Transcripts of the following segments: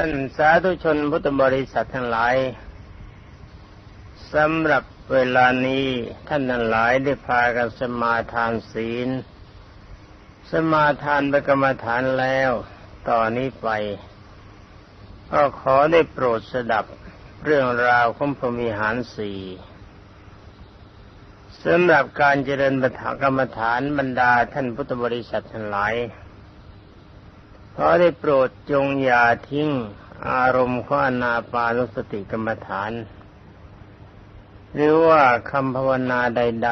ท่านสาธุชนพุทธบริษัททั้งหลายสำหรับเวลานี้ท่านทั้งหลายได้พากันสมาทานศีล สมาทานประกรรมฐานแล้วต่อนนี้ไป ก็ขอได้โปรดสดับเรื่องราวของพรมิหารสี่สำหรับการเจริญปฐกรรมฐานบรรดาท่านพุทธบริษัททั้งหลาย ขอได้โปรดจงอย่าทิ้งอารมณ์ขออนาปานุสติกรรมฐาน หรือว่าคำภาวนาใด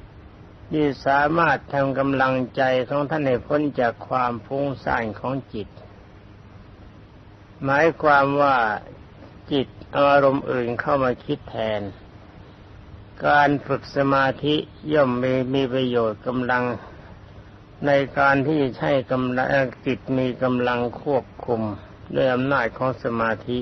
ๆ ที่สามารถทำกำลังใจของท่านให้พ้นจากความฟุ้งซ่านของจิต หมายความว่าจิตอารมณ์อื่นเข้ามาคิดแทน การฝึกสมาธิย่อมมีมีประโยชน์กำลัง ในการที่ใช้กำลังจิตมีกำลังควบคุมด้วยอำนาจของสมาธิ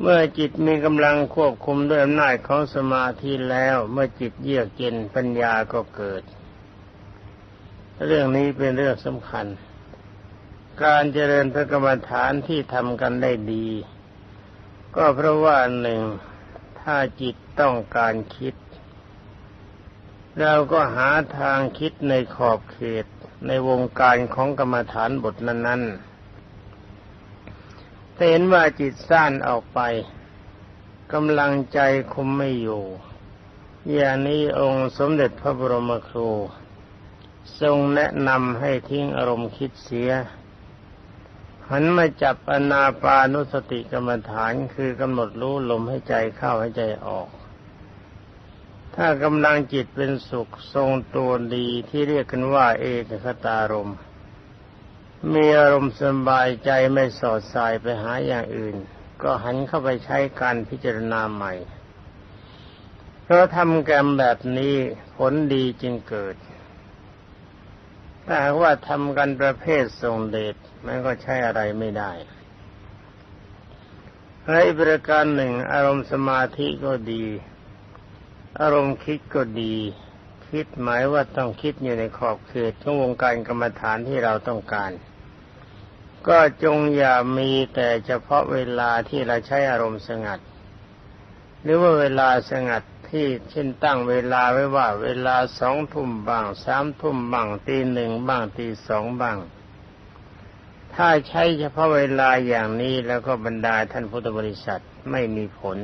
เมื่อจิตมีกำลังควบคุมด้วยอำนาจของสมาธิแล้ว เมื่อจิตเยือกเย็นปัญญาก็เกิด เรื่องนี้เป็นเรื่องสำคัญ การเจริญพระกรรมฐานที่ทำกันได้ดี ก็เพราะว่าหนึ่งถ้าจิตต้องการคิด เราก็หาทางคิดในขอบเขตในวงการของกรรมฐานบทนั้นๆแต่เห็นว่าจิตสั้นออกไปกำลังใจคุมไม่อยู่ อย่างนี้องค์สมเด็จพระบรมครู ทรงแนะนำให้ทิ้งอารมณ์คิดเสีย หันมาจับอนาปานุสติกรรมฐานคือกำหนดรู้ลมให้ใจเข้าให้ใจออก ถ้ากำลังจิตเป็นสุขทรงตัวดีที่เรียกกันว่า เอกคตารมมีอารมณ์สบายใจไม่สอดสายไปหาอย่างอื่น ก็หันเข้าไปใช้การพิจารณาใหม่ เพราะทำกรรมแบบนี้ผลดีจึงเกิดแต่ว่าทำกันประเภททรงเดชมันก็ใช้อะไรไม่ได้ในประการหนึ่งอารมณ์สมาธิก็ดี อารมณ์คิดก็ดี คิดหมายว่าต้องคิดอยู่ในขอบเขตของวงการกรรมฐานที่เราต้องการ ก็จงอย่ามีแต่เฉพาะเวลาที่เราใช้อารมณ์สงัด หรือว่าเวลาสงัดที่เช่นตั้งเวลาไว้ว่า เวลาสองทุ่มบ้างสามทุ่มบ้างตีหนึ่งบ้างตีสองบ้าง ถ้าใช้เฉพาะเวลาอย่างนี้แล้วก็บรรดาท่านพุทธบริษัทไม่มีผล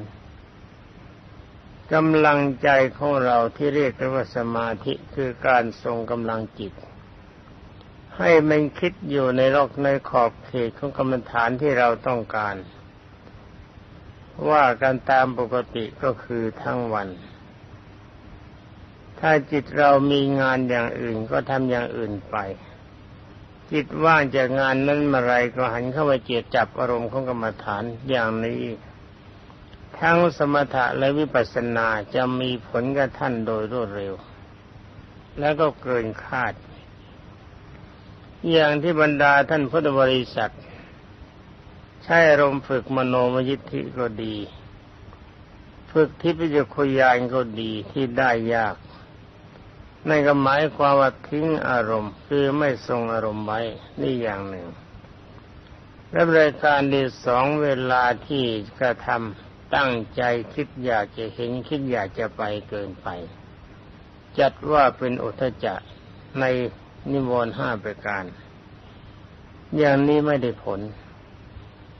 กำลังใจของเราที่เรียกว่าสมาธิคือการทรงกำลังจิต ให้มันคิดอยู่ในรอกในขอบเขตของกรรมฐานที่เราต้องการ ว่ากันตามปกติก็คือทั้งวัน ถ้าจิตเรามีงานอย่างอื่นก็ทำอย่างอื่นไป จิตว่างจากงานนั้นเมื่อไรก็หันเข้าไปเจียดจับอารมณ์ของกรรมฐานอย่างนี้ ทั้งสมถะและวิปัสสนาจะมีผลกับท่านโดยรวดเร็ว และก็เกินคาด อย่างที่บรรดาท่านพุทธบริษัท ใช้อารมณ์ฝึกมโนมยิทธิก็ดี ฝึกทิพยคุยานก็ดีที่ได้ยากนั่นก็หมายความว่าทิ้งอารมณ์ คือไม่ทรงอารมณ์ไว้นี่อย่างหนึ่งและรายการที่สองเวลาที่กระทำ ตั้งใจคิดอยากจะเห็นคิดอยากจะไปเกินไป จัดว่าเป็นอุทจักในนิวรณ์ห้าประการ อย่างนี้ไม่ได้ผล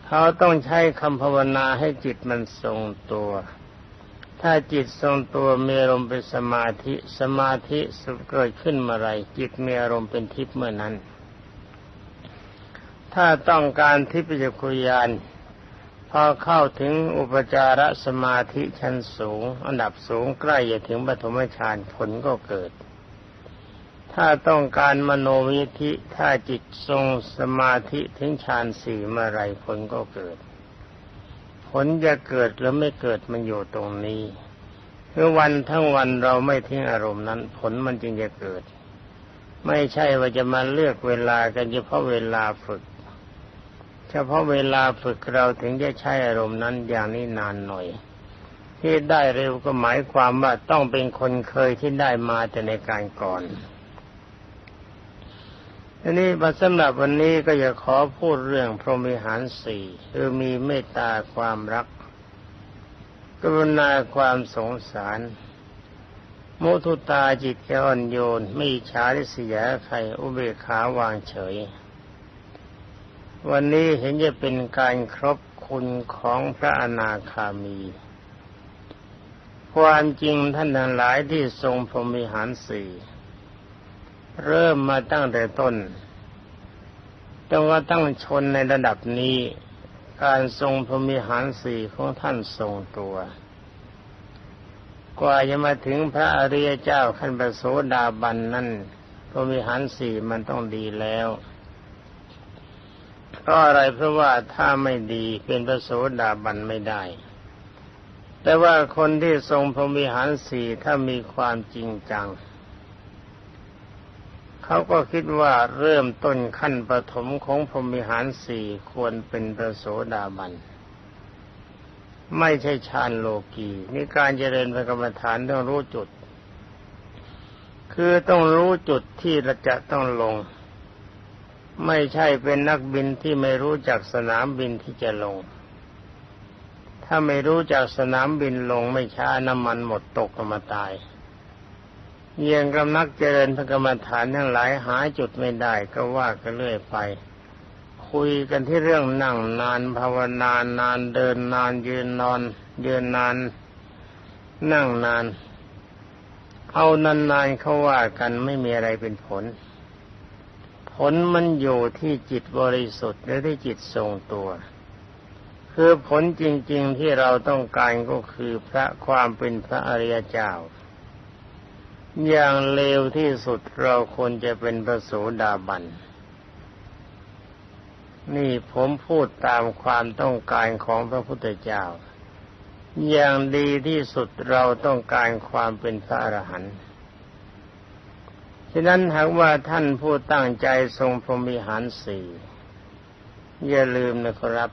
เขาต้องใช้คำภาวนาให้จิตมันทรงตัว ถ้าจิตทรงตัวมีอารมณ์เป็นสมาธิสมาธิสุเกิดขึ้นเมื่อไรจิตมีอารมณ์เป็นทิพย์เมื่อนั้น ถ้าต้องการทิพยคุยาน พอเข้าถึงอุปจารสมาธิชั้นสูง อันดับสูงใกล้จะถึงปฐมฌานผลก็เกิด ถ้าต้องการมโนวิธิถ้าจิตทรงสมาธิถึงฌานสี่เมื่อไรผลก็เกิด ผลจะเกิดหรือไม่เกิดมันอยู่ตรงนี้คือวันทั้งวันเราไม่ทิ้งอารมณ์นั้น ผลมันจึงจะเกิด ไม่ใช่ว่าจะมาเลือกเวลากันเฉพาะเวลาฝึก เฉพาะเวลาฝึกเราถึงจะใช้อารมณ์นั้นอย่างนี้นานหน่อย ที่ได้เร็วก็หมายความว่าต้องเป็นคนเคยที่ได้มาแต่ในการก่อนทีนี้มาสำหรับวันนี้ก็จะขอพูดเรื่องพรหมิหารสี่คือมีเมตตาความรัก กรุณาความสงสารมุทุตาจิตอ่อนโยนไม่ฉาริษยาใครอุเบกขาวางเฉย วันนี้เห็นจะเป็นการครบคุณของพระอนาคามี ความจริงท่านทั้งหลายที่ทรงพรมิหารสี่เริ่มมาตั้งแต่ต้นจนว่าตั้งชนในระดับนี้ การทรงพรมิหารสี่ของท่านทรงตัว กว่าจะมาถึงพระอริยเจ้าขั้นประโสดาบันนั้นพรมิหารสี่มันต้องดีแล้ว เพราะอะไรเพราะว่าถ้าไม่ดีเป็นพระโสดาบันไม่ได้ แต่ว่าคนที่ทรงพรหมิหารสี่ถ้ามีความจริงจัง เขาก็คิดว่าเริ่มต้นขั้นปฐมของพรหมิหารสี่ควรเป็นพระโสดาบันไม่ใช่ฌานโลกีนี่การเจริญพระกรรมฐานต้องรู้จุด คือต้องรู้จุดที่เราจะต้องลง ไม่ใช่เป็นนักบินที่ไม่รู้จักสนามบินที่จะลง ถ้าไม่รู้จักสนามบินลงไม่ช้าน้ำมันหมดตกก็มาตายเยี่ยงกำนักเจริญพระกรรมฐานทั้งหลายหาจุดไม่ได้ก็ว่ากันเรื่อยไป คุยกันที่เรื่องนั่งนานภาวนานนานเดินนานยืนนอนยืนนาน นั่งนาน เอานานๆเขาว่ากันไม่มีอะไรเป็นผล ผลมันอยู่ที่จิตบริสุทธิ์และที่จิตทรงตัว คือผลจริง ๆที่เราต้องการก็คือพระความเป็นพระอริยเจ้า อย่างเลวที่สุดเราควรจะเป็นพระโสดาบันนี่ผมพูดตามความต้องการของพระพุทธเจ้า อย่างดีที่สุดเราต้องการความเป็นพระอรหันต์ ฉะนั้นหากว่าท่านผู้ตั้งใจทรงพรหมิหารสี่อย่าลืมนะครับ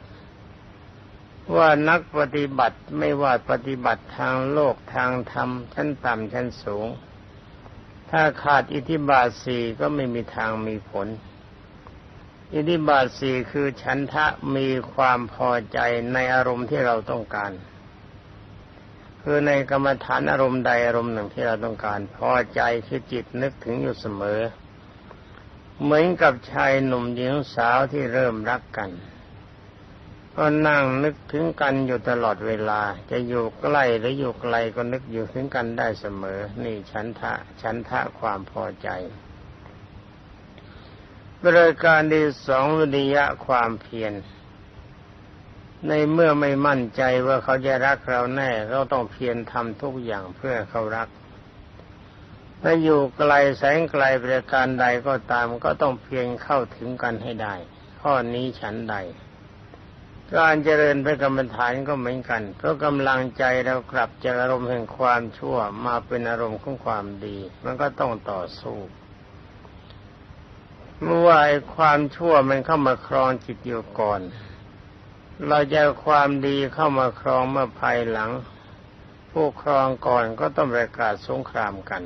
ว่านักปฏิบัติไม่ว่าปฏิบัติทางโลกทางธรรมชั้นต่ำชั้นสูง ถ้าขาดอิทธิบาทสี่ก็ไม่มีทางมีผล อิทธิบาทสี่คือฉันทะมีความพอใจในอารมณ์ที่เราต้องการ คือในกรรมฐานอารมณ์ใดอารมณ์หนึ่งที่เราต้องการ พอใจคือจิตนึกถึงอยู่เสมอ เหมือนกับชายหนุ่มหญิงสาวที่เริ่มรักกัน ก็นั่งนึกถึงกันอยู่ตลอดเวลา จะอยู่ใกล้หรืออยู่ไกลก็นึกอยู่ถึงกันได้เสมอ นี่ฉันทะฉันทะความพอใจบริการที่สองวิริยะความเพียร ในเมื่อไม่มั่นใจว่าเขาจะรักเราแน่เราต้องเพียรทำทุกอย่างเพื่อเขารักถ้าอยู่ไกลแสงไกลบริการใดก็ตามก็ต้องเพียรเข้าถึงกันให้ได้ ข้อนี้ฉันใด การเจริญพระกรรมฐานก็เหมือนกัน เพราะกำลังใจเรากลับจากอารมณ์แห่งความชั่วมาเป็นอารมณ์ของความดี มันก็ต้องต่อสู้เมื่อว่าความชั่วมันเข้ามาครองจิตอยู่ก่อน เราจะความดีเข้ามาครองเมื่อภายหลัง ผู้ครองก่อนก็ต้องประกาศสงครามกัน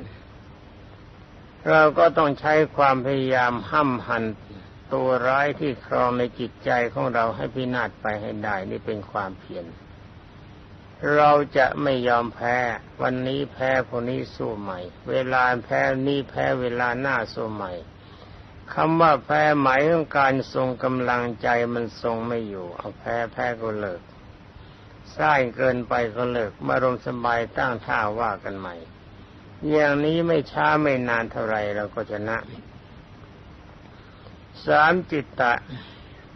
เราก็ต้องใช้ความพยายามห้ำหันตัวร้ายที่ครองในจิตใจของเราให้พินาศไปให้ได้นี่เป็นความเพียรเราจะไม่ยอมแพ้ วันนี้แพ้คนนี้สู้ใหม่ เวลาแพ้นี้แพ้เวลาหน้าสู้ใหม่ คำว่าแพ้หมายของการทรงกำลังใจมันทรงไม่อยู่ เอาแพ้แพ้ก็เลิกสร้างเกินไปก็เลิกมารมสบายตั้งท่าว่ากันใหม่ อย่างนี้ไม่ช้าไม่นานเท่าไรเราก็ชนะสามจิตตะ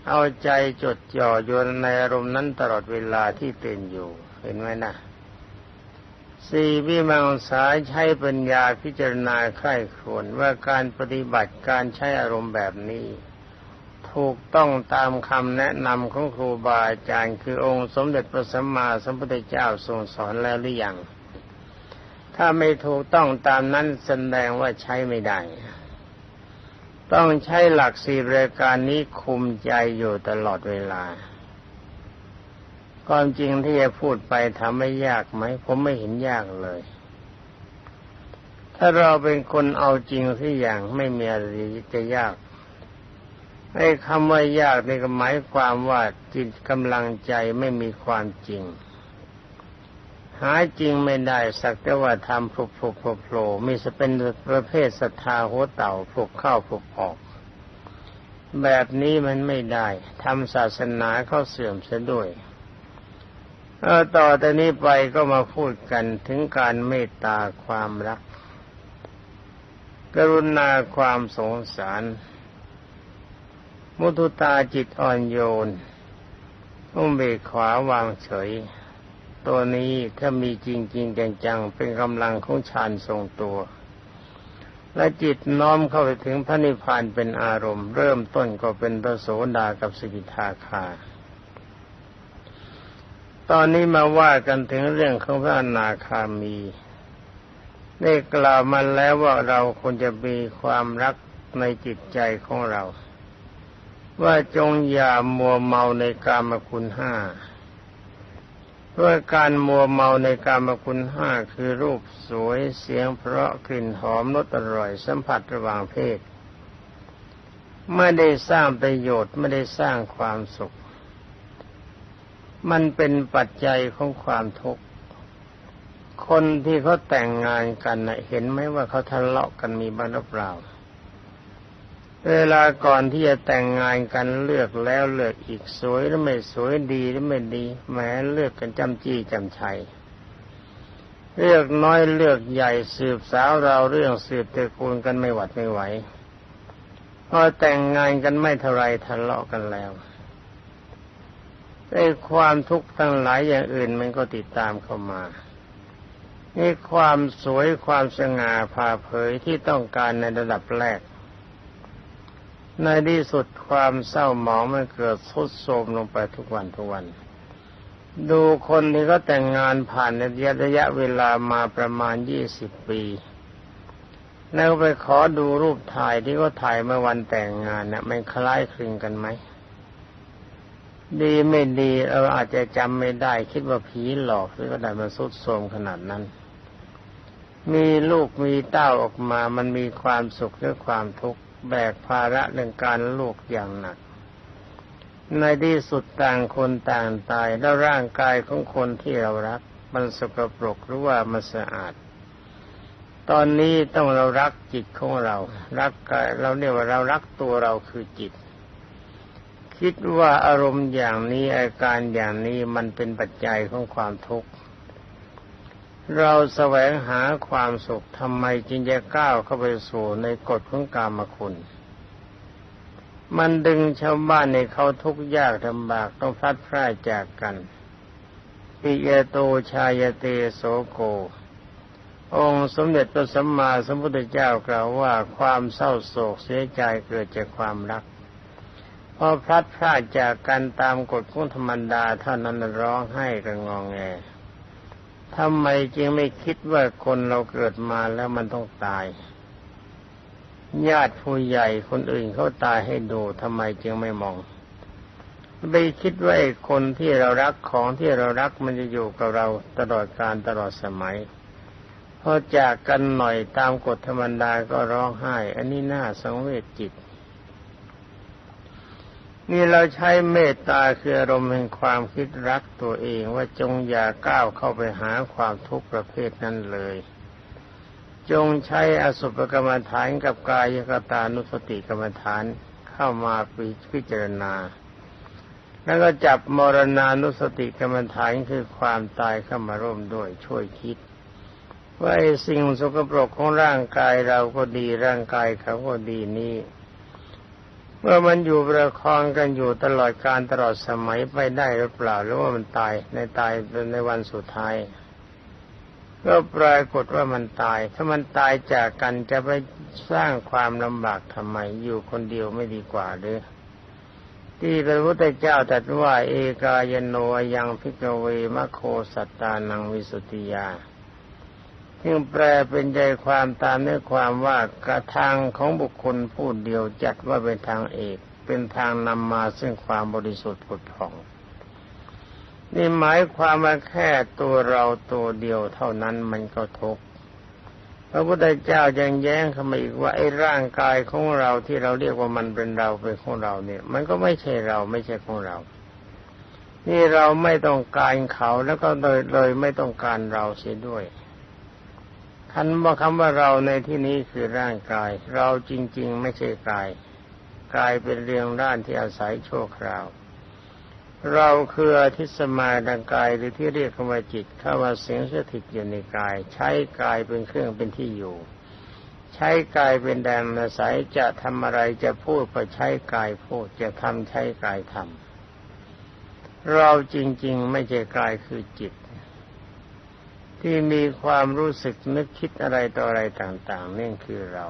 เอาใจจดจ่ออยู่ในอารมณ์นั้นตลอดเวลาที่ตื่นอยู่ เห็นไหมนะ สี่วิมังสาใช้ปัญญาพิจารณาใคร่ครวญว่าการปฏิบัติการใช้อารมณ์แบบนี้ ถูกต้องตามคำแนะนำของครูบาอาจารย์ คือองค์สมเด็จพระสัมมาสัมพุทธเจ้าทรงสอนแล้วหรือยังถ้าไม่ถูกต้องตามนั้นแสดงว่าใช้ไม่ได้ ต้องใช้หลักสี่รายการนี้คุมใจอยู่ตลอดเวลา ความจริงที่จะพูดไปทำไม่ยากไหม ผมไม่เห็นยากเลย ถ้าเราเป็นคนเอาจริงสักอย่างไม่มีอะไรจะยากไอ้คำว่ายากนี่ก็หมายความว่าจิตกำลังใจไม่มีความจริง หาจริงไม่ได้สักแต่ว่าทำผุบผุบโผล่มีสเป็นประเภทศรัทธาหัวเต่าผุบเข้าผุบออก แบบนี้มันไม่ได้ทำศาสนาเข้าเสื่อมเสียด้วย เออต่อแต่นี้ไปก็มาพูดกันถึงการเมตตาความรัก กรุณาความสงสาร มุทุตาจิตอ่อนโยนอุ้มเบกขวาวางเฉย ตัวนี้ถ้ามีจริงๆจังๆ เป็นกำลังของฌานทรงตัว และจิตน้อมเข้าไปถึงพระนิพพานเป็นอารมณ์ เริ่มต้นก็เป็นพระโสดากับสกิทาคา ตอนนี้มาว่ากันถึงเรื่องของพระอนาคามีได้กล่าวมาแล้วว่าเราควรจะมีความรักในจิตใจของเรา ว่าจงอย่ามัวเมาในกามคุณห้าเพราะการมัวเมาในกามคุณห้าคือรูปสวยเสียงเพราะกลิ่นหอมรสอร่อยสัมผัสระหว่างเพศ ไม่ได้สร้างประโยชน์ไม่ได้สร้างความสุข มันเป็นปัจจัยของความทุกข์ คนที่เขาแต่งงานกันนะเห็นไหมว่าเขาทะเลาะกันมีบ้างหรือเปล่า เวลาก่อนที่จะแต่งงานกันเลือกแล้วเลือกอีกสวยหรือไม่สวยดีหรือไม่ดีแม้เลือกกันจำจี้จำชัยเลือกน้อยเลือกใหญ่สืบสาวเราเรื่องสืบตระกูลกันไม่หวัดไม่ไหวพอแต่งงานกันไม่เท่าไรทะเลาะกันแล้ว ไอ้ความทุกข์ทั้งหลายอย่างอื่นมันก็ติดตามเข้ามานี่ความสวยความสง่าผ่าเผยที่ต้องการในระดับแรก ในที่สุดความเศร้าหมองมันเกิดทุดโทรมลงไปทุกวันทุกวัน ดูคนที่เขาแต่งงานผ่านในระยะเวลามาประมาณยี่สิบปีแล้วไปขอดูรูปถ่ายที่เขาถ่ายเมื่อวันแต่งงานนะ่ะมันคล้ายคลึงกันไหม ดีไม่ดีเราอาจจะจำไม่ได้ คิดว่าผีหลอกหรือก็ได้มันสุดโทมขนาดนั้น มีลูกมีเต้าออกมา มันมีความสุขหรือความทุกข์แบกภาระเรื่องการลูกอย่างหนัก ในที่สุดต่างคนต่างตายแล้วร่างกายของคนที่เรารัก มันสกปรกหรือว่ามันสะอาด ตอนนี้ต้องเรารักจิตของเรา รักกายเราเนี่ยว่าเรารักตัวเราคือจิต คิดว่าอารมณ์อย่างนี้อาการอย่างนี้มันเป็นปัจจัยของความทุกข์ เราแสวงหาความสุขทำไมจึงจะก้าวเข้าไปสู่ในกฎของกามคุณ มันดึงชาวบ้านในเขาทุกข์ยากลำบากต้องพลัดพรากจากกันปิเยโตชายเตโสโก องค์สมเด็จพระสัมมาสัมพุทธเจ้ากล่าวว่าความเศร้าโศกเสียใจเกิดจากความรัก พอพลัดพรากจากกันตามกฎของธรรมดาเท่านั้นร้องไห้กันงองแงทำไมจึงไม่คิดว่าคนเราเกิดมาแล้วมันต้องตาย ญาติผู้ใหญ่คนอื่นเขาตายให้ดูทำไมจึงไม่มองไปคิดว่าไอ้คนที่เรารักของที่เรารักมันจะอยู่กับเราตลอดการตลอดสมัยพอจากกันหน่อยตามกฎธรรมดาก็ร้องไห้ อันนี้น่าสังเวชจิต นี่เราใช้เมตตาคืออารมณ์แห่งความคิดรักตัวเองว่าจงอย่าก้าวเข้าไปหาความทุกข์ประเภทนั้นเลย จงใช้อสุภกรรมฐานกับกายกตานุสติกรรมฐานเข้ามาพิจารณา แล้วก็จับมรณานุสติกรรมฐานคือความตายเข้ามาร่วมด้วยช่วยคิดว่าสิ่งสกปรกของร่างกายเราก็ดีร่างกายเขาก็ดีนี้ เมื่อมันอยู่ประคองกันอยู่ตลอดการตลอดสมัยไปได้หรือเปล่าหรือว่ามันตายในตายในวันสุดท้ายก็ปรากฏว่ามันตาย ถ้ามันตายจากกันจะไปสร้างความลำบากทำไม อยู่คนเดียวไม่ดีกว่าหรือ ที่พระพุทธเจ้าตรัสว่า เอกายโนยังพิกเวมะโคสัตตานังวิสุติยา ซึ่งแปลเป็นใจความตามเนื้อความว่ากระทางของบุคคลผู้เดียวจัดว่าเป็นทางเอกเป็นทางนำมาซึ่งความบริสุทธิ์ผุดผ่อง นี่หมายความว่าแค่ตัวเราตัวเดียวเท่านั้นมันก็ทุกข์พระพุทธเจ้ายังแย้งเข้ามาอีกว่าไอ้ร่างกายของเราที่เราเรียกว่ามันเป็นเราเป็นของเราเนี่ย มันก็ไม่ใช่เราไม่ใช่ของเรา นี่เราไม่ต้องการเขาแล้วก็เลยเลยไม่ต้องการเราเสียด้วย คันว่าคำว่าเราในที่นี้คือร่างกาย เราจริง ๆ ไม่ใช่กายกายเป็นเรียงด้านที่อาศัยโชคราว เราคืออธิสมาดังกายหรือที่เรียกคำว่าจิตเข้ามาเสียงสถิตอยู่ในกาย ใช้กายเป็นเครื่องเป็นที่อยู่ ใช้กายเป็นแดนอาศัยจะทำอะไรจะพูดก็ใช้กายพูดจะทำใช้กายทำเราจริง ๆ ไม่ใช่กายคือจิต ที่มีความรู้สึกนึกคิดอะไรต่ออะไรต่างๆนี่คือเรา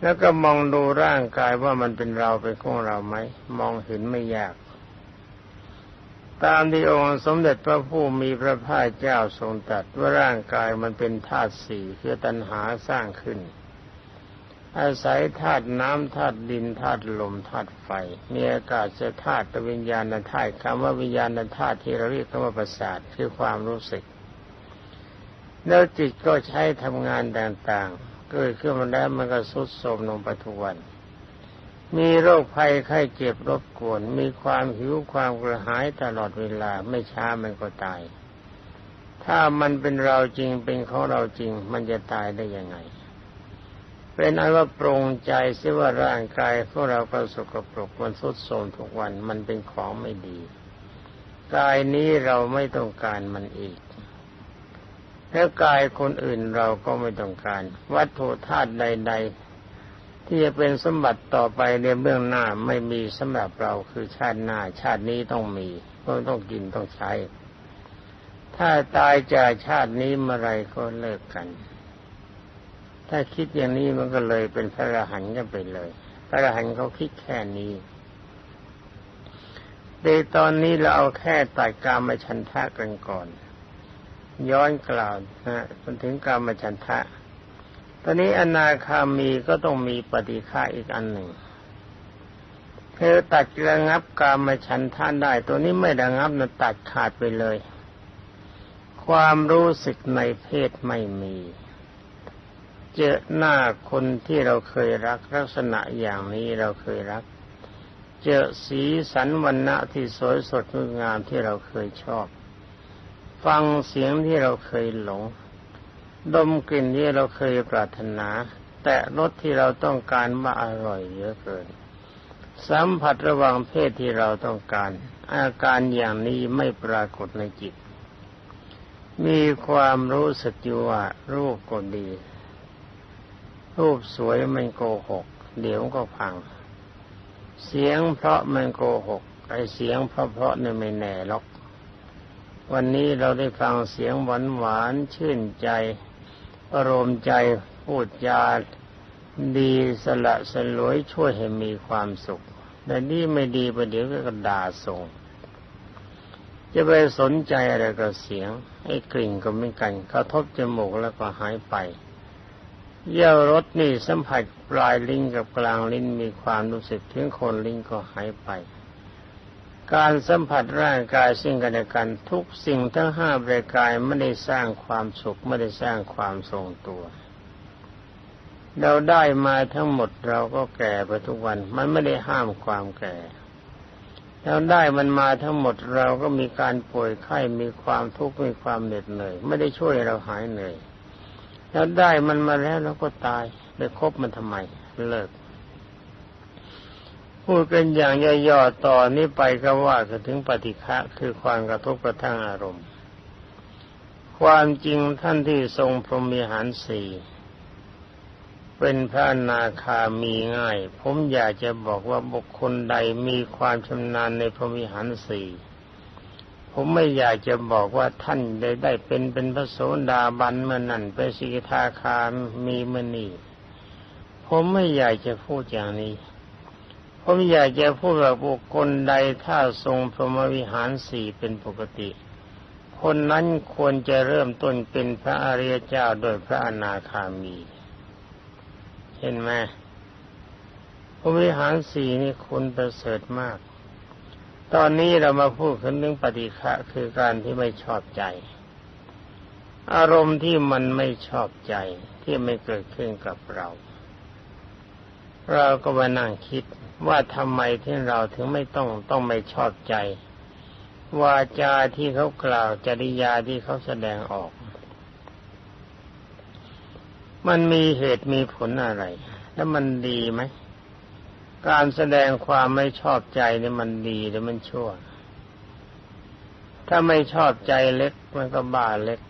แล้วก็มองดูร่างกายว่ามันเป็นเราเป็นของเราไหมมองเห็นไม่ยาก ตามที่องค์สมเด็จพระผู้มีพระภาคเจ้าทรงตรัสว่าร่างกายมันเป็นธาตุสี่คือตัณหาสร้างขึ้น อาศัยธาตุน้ำธาตุดินธาตุลมธาตุไฟมีอากาศธาตุวิญญาณธาตุคำว่าวิญญาณธาตุที่เราเรียกว่าประสาทคือความรู้สึก แล้วจิตก็ใช้ทำงานต่างๆ เกิดขึ้นมาแล้วมันก็สุดโทมลงไปทุกวัน มีโรคภัยไข้เจ็บรบกวน มีความหิวความกระหายตลอดเวลาไม่ช้ามันก็ตาย ถ้ามันเป็นเราจริงเป็นของเราจริง มันจะตายได้ยังไง เป็นอันว่าปรงใจเสียว่าร่างกายของเราก็สกปรกมันสุดโทมทุกวันมันเป็นของไม่ดีกายนี้เราไม่ต้องการมันอีก แล้วกายคนอื่นเราก็ไม่ต้องการ วัตถุธาตุใด ๆ ที่จะเป็นสมบัติต่อไปในเบื้องหน้าไม่มีสำหรับเราคือชาติหน้า ชาตินี้ต้องมีก็ต้องกินต้องใช้ ถ้าตายจากชาตินี้เมื่อไรก็เลิกกัน ถ้าคิดอย่างนี้มันก็เลยเป็นพระอรหันต์กันไปเลย พระอรหันต์เขาคิดแค่นี้ในตอนนี้เราเอาแค่ตัดกามฉันทะกันก่อน ย้อนกล่าวนะจนถึงกรรมฉันทะ ตอนนี้อนาคามีก็ต้องมีปฏิฆาอีกอันหนึ่งเธอตัดระงับกรรมฉันทะได้ ตัวนี้ไม่ระงับนะตัดขาดไปเลย ความรู้สึกในเพศไม่มี เจอหน้าคนที่เราเคยรักลักษณะอย่างนี้เราเคยรัก เจอสีสันวันณะที่สวยสดงดงามที่เราเคยชอบ ฟังเสียงที่เราเคยหลง ดมกลิ่นที่เราเคยปรารถนา แต่รสที่เราต้องการมาอร่อยเยอะเกิน สัมผัสระหว่างเพศที่เราต้องการ อาการอย่างนี้ไม่ปรากฏในจิต มีความรู้สึกอยู่ว่ารูปก็ดี รูปสวยมันโกหก เดี๋ยวก็พัง เสียงเพราะมันโกหกไอเสียงเพราะเพราะเนี่ยไม่แน่หรอก วันนี้เราได้ฟังเสียงหวานหวานชื่นใจอารมณ์ใจพูดจาดีสละสลวยช่วยให้มีความสุข แต่นี่ไม่ดีประเดี๋ยวก็ด่าส่ง จะไปสนใจอะไรกับเสียงไอ้กลิ่นก็ไม่กันกระทบจมูกแล้วก็หายไป เยี่ยวรถนี่สัมผัสปลายลิ้นกับกลางลิ้นมีความรู้สึกถึงคนลิ้นก็หายไป การสัมผัสร่างกายสิ่งกันและกันทุกสิ่งทั้งห้าบริกายไม่ได้สร้างความสุขไม่ได้สร้างความทรงตัว เราได้มาทั้งหมดเราก็แก่ไปทุกวัน มันไม่ได้ห้ามความแก่เราได้มันมาทั้งหมดเราก็มีการป่วยไข้มีความทุกข์มีความเหน็ดเหนื่อยไม่ได้ช่วยเราหายเหนื่อยเราได้มันมาแล้วเราก็ตายไปคบมันทำไมเลิก พูดกันอย่างย่อๆต่อนนี้ไปก็ว่าถึงปฏิฆะคือความกระทบกระทั่งอารมณ์ ความจริงท่านที่ทรงพรหมีหารสี่เป็นพระนาคามีง่าย ผมอยากจะบอกว่าบุคคลใดมีความชำนาญในพรหมีหารสี่ผมไม่อยากจะบอกว่าท่านได้ได้เป็นเป็นพระโสดาบันเมื่อนั่นเป็นสิกขาคามีเมื่อนี่ผมไม่อยากจะพูดอย่างนี้ ผมอยากจะพูดว่าบุคคลใดถ้าทรงพรหมวิหารสี่เป็นปกติ คนนั้นควรจะเริ่มต้นเป็นพระอริยเจ้าโดยพระอนาคามี เห็นไหมพรหมวิหารสี่นี่คุณประเสริฐมาก ตอนนี้เรามาพูดถึงเรื่องปฏิฆะคือการที่ไม่ชอบใจ อารมณ์ที่มันไม่ชอบใจที่ไม่เกิดขึ้นกับเรา เราก็มานั่งคิด ว่าทำไมที่เราถึงไม่ต้องต้องไม่ชอบใจ วาจาที่เขากล่าวจริยาที่เขาแสดงออก มันมีเหตุมีผลอะไร แล้วมันดีไหม การแสดงความไม่ชอบใจเนี่ยมันดีหรือมันชั่ว ถ้าไม่ชอบใจเล็กมันก็บ้าเล็ก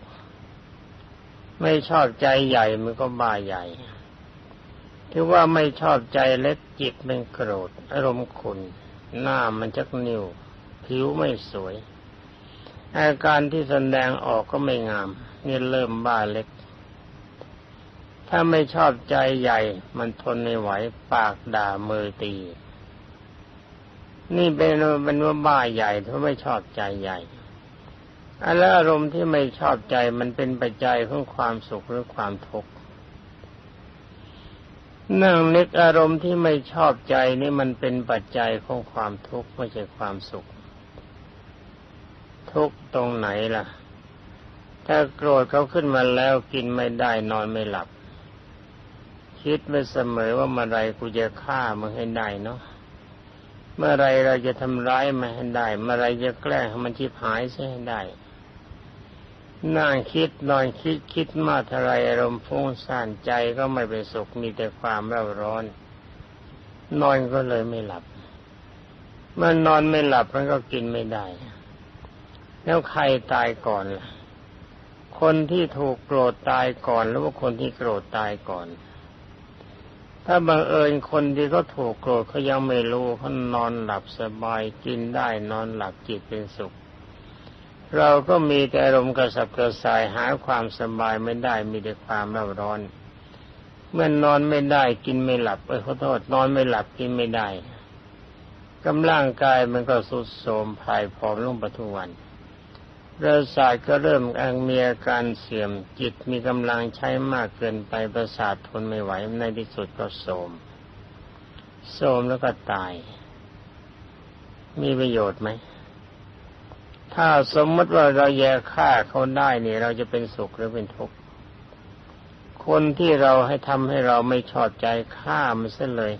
ไม่ชอบใจใหญ่มันก็บ้าใหญ่ ถือว่าไม่ชอบใจเล็กจิตเป็นโกรธ อารมณ์ขุนหน้ามันจักนิ้วผิวไม่สวย อาการที่แสดงออกก็ไม่งาม นี่เริ่มบ้าเล็ก ถ้าไม่ชอบใจใหญ่ มันทนไม่ไหว ปากด่ามือตี นี่เป็นเป็นว่าบ้าใหญ่ถ้าไม่ชอบใจใหญ่อันแล้วอารมณ์ที่ไม่ชอบใจมันเป็นปัจจัยของความสุขหรือความทุกข์ นั่งนึกอารมณ์ที่ไม่ชอบใจนี่มันเป็นปัจจัยของความทุกข์ไม่ใช่ความสุข ทุกตรงไหนล่ะ ถ้าโกรธเขาขึ้นมาแล้วกินไม่ได้นอนไม่หลับ คิดไว้เสมอว่าเมื่อไรกูจะฆ่ามึงให้ได้เนาะเมื่อไรเราจะทำร้ายมันให้ได้ เมื่อไรจะแกล้งมันชิบหายใช่ให้ได้ นั่งคิดนอนคิดคิดมาทลายอารมณ์ฟุ้งซ่านใจก็ไม่เป็นสุขมีแต่ความเร่าร้อน นอนก็เลยไม่หลับ เมื่อนอนไม่หลับมันก็กินไม่ได้ แล้วใครตายก่อนล่ะคนที่ถูกโกรธตายก่อนหรือว่าคนที่โกรธตายก่อน ถ้าบังเอิญคนที่เขาถูกโกรธเขายังไม่รู้เขานอนหลับสบายกินได้นอนหลับจิตเป็นสุข เราก็มีแต่อารมณ์กระสับกระส่ายหาความสบายไม่ได้มีแต่ความร้าร้อน เมื่อนอนไม่ได้กินไม่หลับเอ้ยขอโทษนอนไม่หลับกินไม่ได้กำลังกายมันก็สุดโทมภายผอมลงปทุวันประสาทก็เริ่มอังมีอาการเสื่อมจิตมีกำลังใช้มากเกินไปประสาททนไม่ไหวในที่สุดก็โทมโทมแล้วก็ตาย มีประโยชน์ไหม ถ้าสมมติว่าเราแย่ฆ่าเขาได้เนี่ยเราจะเป็นสุขหรือเป็นทุกข์คนที่เราให้ทำให้เราไม่ชอบใจฆ่ามันซะเลย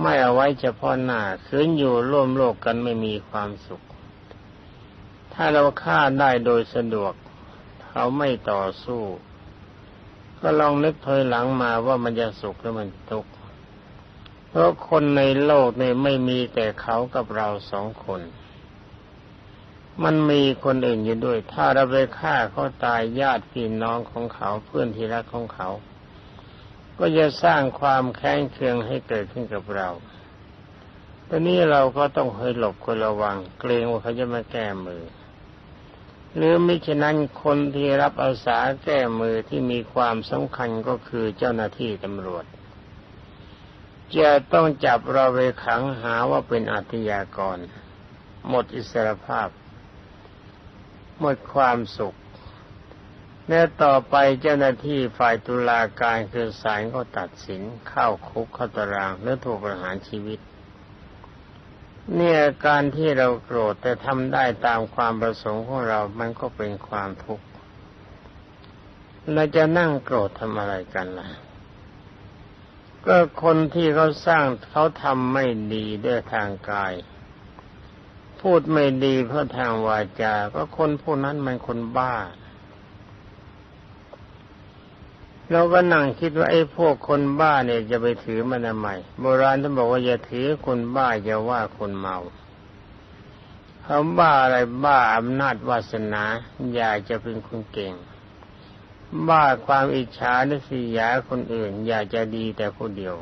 ไม่เอาไว้เฉพาะหน้าคืนอยู่ร่วมโลกกันไม่มีความสุข ถ้าเราฆ่าได้โดยสะดวก เขาไม่ต่อสู้ ก็ลองนึกถอยหลังมาว่ามันจะสุขหรือมันทุกข์เพราะคนในโลกเนี่ยไม่มีแต่เขากับเราสองคน มันมีคนอื่นอยู่ด้วย ถ้าเราไปฆ่าเขาตายญาติพี่น้องของเขาเพื่อนที่รักของเขา ก็จะสร้างความแค้นเคืองให้เกิดขึ้นกับเราตอนนี้เราก็ต้องคอยหลบคอยระวัง เกรงว่าเขาจะมาแก้มือ หรือมิฉะนั้นคนที่รับอาสาแก้มือที่มีความสำคัญก็คือเจ้าหน้าที่ตำรวจ จะต้องจับเราไปขังหาว่าเป็นอาชญากร หมดอิสรภาพ หมดความสุขแม้ต่อไปเจ้าหน้าที่ฝ่ายตุลาการคือศาลก็ตัดสินเข้าคุกเข้าตารางหรือถูกประหารชีวิต เนี่ยการที่เราโกรธแต่ทำได้ตามความประสงค์ของเรา มันก็เป็นความทุกข์เราจะนั่งโกรธทำอะไรกันล่ะ ก็คนที่เขาสร้างเขาทำไม่ดีด้วยทางกาย พูดไม่ดีเพราะทางวาจา ก็คนผู้นั้นมันคนบ้า เราก็นั่งคิดว่าไอ้พวกคนบ้าเนี่ยจะไปถือมันทำไมโบราณท่านบอกว่าอย่าถือคนบ้าอย่าว่าคนเมาเขาบ้าอะไรบ้าอำนาจวาสนา อยากจะเป็นคนเก่ง บ้าความอิจฉาและสียาคนอื่น อยากจะดีแต่คนเดียว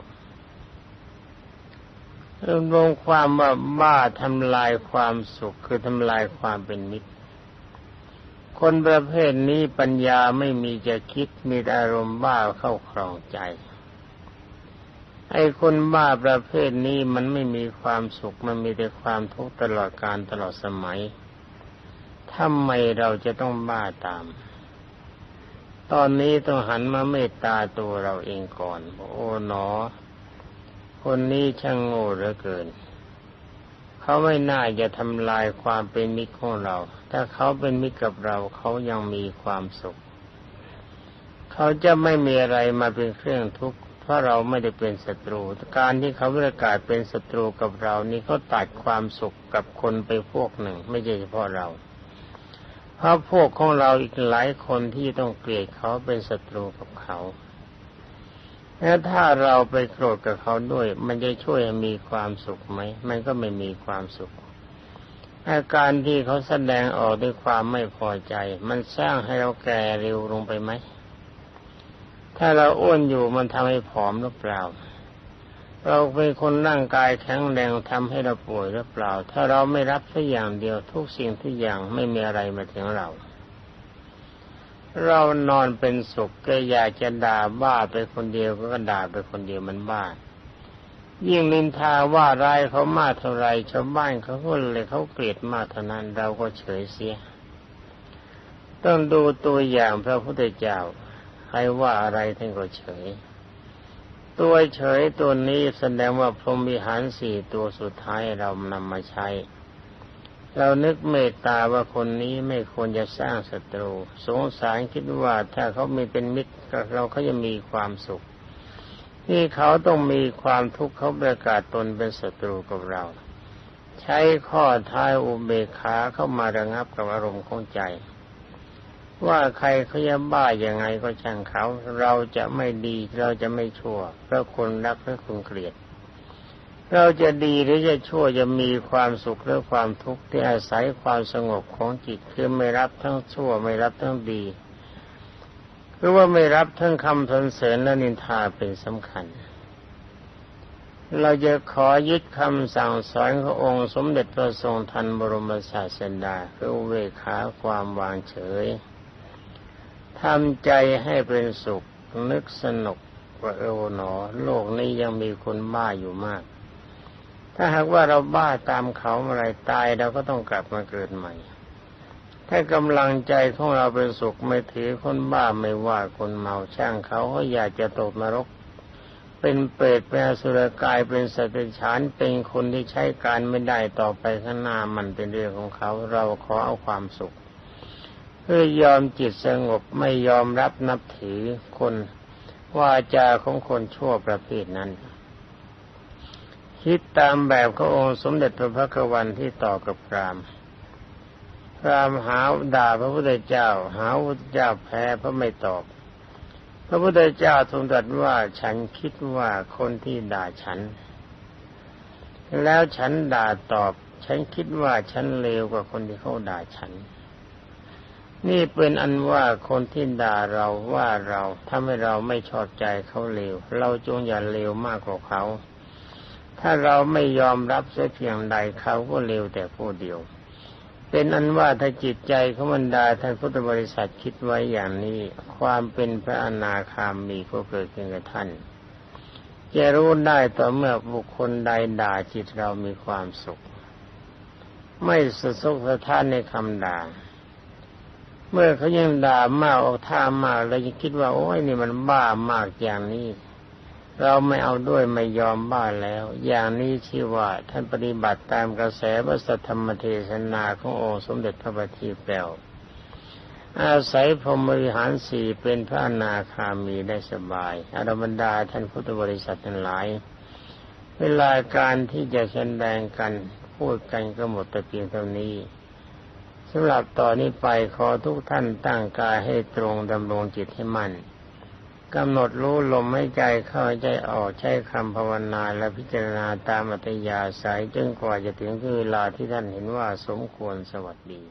รวมความว่าบ้าทำลายความสุขคือทำลายความเป็นมิตร คนประเภทนี้ปัญญาไม่มีจะคิดมีอารมณ์บ้าเข้าครองใจ ไอ้คนบ้าประเภทนี้มันไม่มีความสุขมันมีแต่ความทุกข์ตลอดการตลอดสมัยทำไมเราจะต้องบ้าตาม ตอนนี้ต้องหันมาเมตตาตัวเราเองก่อน โอ้หนอ คนนี้ช่างโง่เหลือเกิน เขาไม่น่าจะทำลายความเป็นมิตรของเรา ถ้าเขาเป็นมิตรกับเราเขายังมีความสุข เขาจะไม่มีอะไรมาเป็นเครื่องทุกข์เพราะเราไม่ได้เป็นศัตรู การที่เขาประกาศเป็นศัตรูกับเรา นี่เขาตัดความสุขกับคนไปพวกหนึ่ง ไม่ใช่เฉพาะเรา เพราะพวกของเราอีกหลายคนที่ต้องเกลียดเขาเป็นศัตรูกับเขา แล้วถ้าเราไปโกรธกับเขาด้วย มันจะช่วยมีความสุขไหม มันก็ไม่มีความสุข อาการที่เขาแสดงออกด้วยความไม่พอใจ มันสร้างให้เราแก่เร็วลงไปไหม ถ้าเราอ้วนอยู่มันทำให้ผอมหรือเปล่า เราเป็นคนร่างกายแข็งแรงทำให้เราป่วยหรือเปล่า ถ้าเราไม่รับสักอย่างเดียวทุกสิ่งทุกอย่างไม่มีอะไรมาถึงเรา เรานอนเป็นสุขก็อยากจะด่าบ้าไปคนเดียวก็ด่าไปคนเดียวมันบ้ายิ่งนินทาว่าร้ายเขามากเท่าไรชาวบ้านเขาก็เลยเขาเกลียดมากเท่านั้นเราก็เฉยเสีย ต้องดูตัวอย่างพระพุทธเจ้าใครว่าอะไรท่านก็เฉย ตัวเฉยตัวนี้แสดงว่าพรหมวิหารสี่ตัวสุดท้ายเรานำมาใช้ เรานึกเมตตาว่าคนนี้ไม่ควรจะสร้างศัตรู สงสารคิดว่าถ้าเขามีเป็นมิตรกับเราเขาจะมีความสุขที่เขาต้องมีความทุกข์เขาประกาศตนเป็นศัตรูกับเรา ใช้ข้อท้ายอุเบกขาเข้ามาระงับกับอารมณ์ของใจ ว่าใครเขาจะบ้ายังไงก็ช่างเขา เราจะไม่ดีเราจะไม่ชั่วเพราะคนรักเพราะคนเกลียด เราจะดีหรือจะชั่วจะมีความสุขหรือความทุกข์ที่อาศัยความสงบของจิตคือไม่รับทั้งชั่วไม่รับทั้งดีหรือว่าไม่รับทั้งคำทนเสริญและนินทาเป็นสำคัญ เราจะขอยึดคำสั่งสอนขององค์สมเด็จพระทรงทันบรมศาสดาคือเวขาความวางเฉยทำใจให้เป็นสุขนึกสนุกว่าเออหนอ โลกนี้ยังมีคนบ้าอยู่มาก ถ้าหากว่าเราบ้าตามเขาเมื่อไรตายเราก็ต้องกลับมาเกิดใหม่ ถ้ากำลังใจของเราเป็นสุขไม่ถือคนบ้าไม่ว่าคนเมาช่างเขาเขาอยากจะตกนรก เป็นเปรตเป็นสุรกายเป็นสัตว์ฉานเป็นคนที่ใช้การไม่ได้ต่อไปข้างหน้ามันเป็นเรื่องของเขา เราขอเอาความสุขเพื่อยอมจิตสงบไม่ยอมรับนับถือคนว่าจาของคนชั่วประเภทนั้น คิดตามแบบขององค์สมเด็จพระพักวันที่ต่อกับพรามพรามหาด่าพระพุทธเจ้า หาพระพุทธเจ้าแพ้เพราะไม่ตอบ พระพุทธเจ้าทรงตรัสว่าฉันคิดว่าคนที่ด่าฉัน แล้วฉันด่าตอบ ฉันคิดว่าฉันเลวกว่าคนที่เขาด่าฉัน นี่เป็นอันว่าคนที่ด่าเราว่าเราทำให้เราไม่ชอบใจเขาเลวเราจงอย่าเลวมากกว่าเขา ถ้าเราไม่ยอมรับเสียเพียงใดเขาก็เร็วแต่ผู้เดียว เป็นอันว่าถ้าจิตใจของบรรดาท่านพุทธบริษัทคิดไว้อย่างนี้ ความเป็นพระอนาคามีก็เกิดขึ้นกับท่าน จะรู้ได้ต่อเมื่อบุคคลใดด่าจิตเรามีความสุข ไม่สะสกสะท้านในคำด่าเมื่อเขายังด่ามากออกท่ามากเราจะคิดว่าโอ้ยนี่มันบ้ามากอย่างนี้ เราไม่เอาด้วยไม่ยอมบ้าแล้ว อย่างนี้ชื่อว่าท่านปฏิบัติตามกระแสวัสธรรมเทศนาขององค์สมเด็จพระบัณฑิตแปลวอาศัยพรหมวิหารสี่เป็นพระอนาคามีได้สบายอารบรรดาท่านพุทธบริษัททั้งหลาย เวลาการที่จะแสดงกันพูดกันก็หมดแต่เพียงเท่านี้สำหรับต่อนนี้ไปขอทุกท่านตั้งกายให้ตรงดำรงจิตให้มั่น กำหนดรู้ลมให้ใจเข้าใจออกใช้คำภาวนาและพิจารณาตามอัตยาสายจนกว่าจะถึงเวลาที่ท่านเห็นว่าสมควรสวัสดี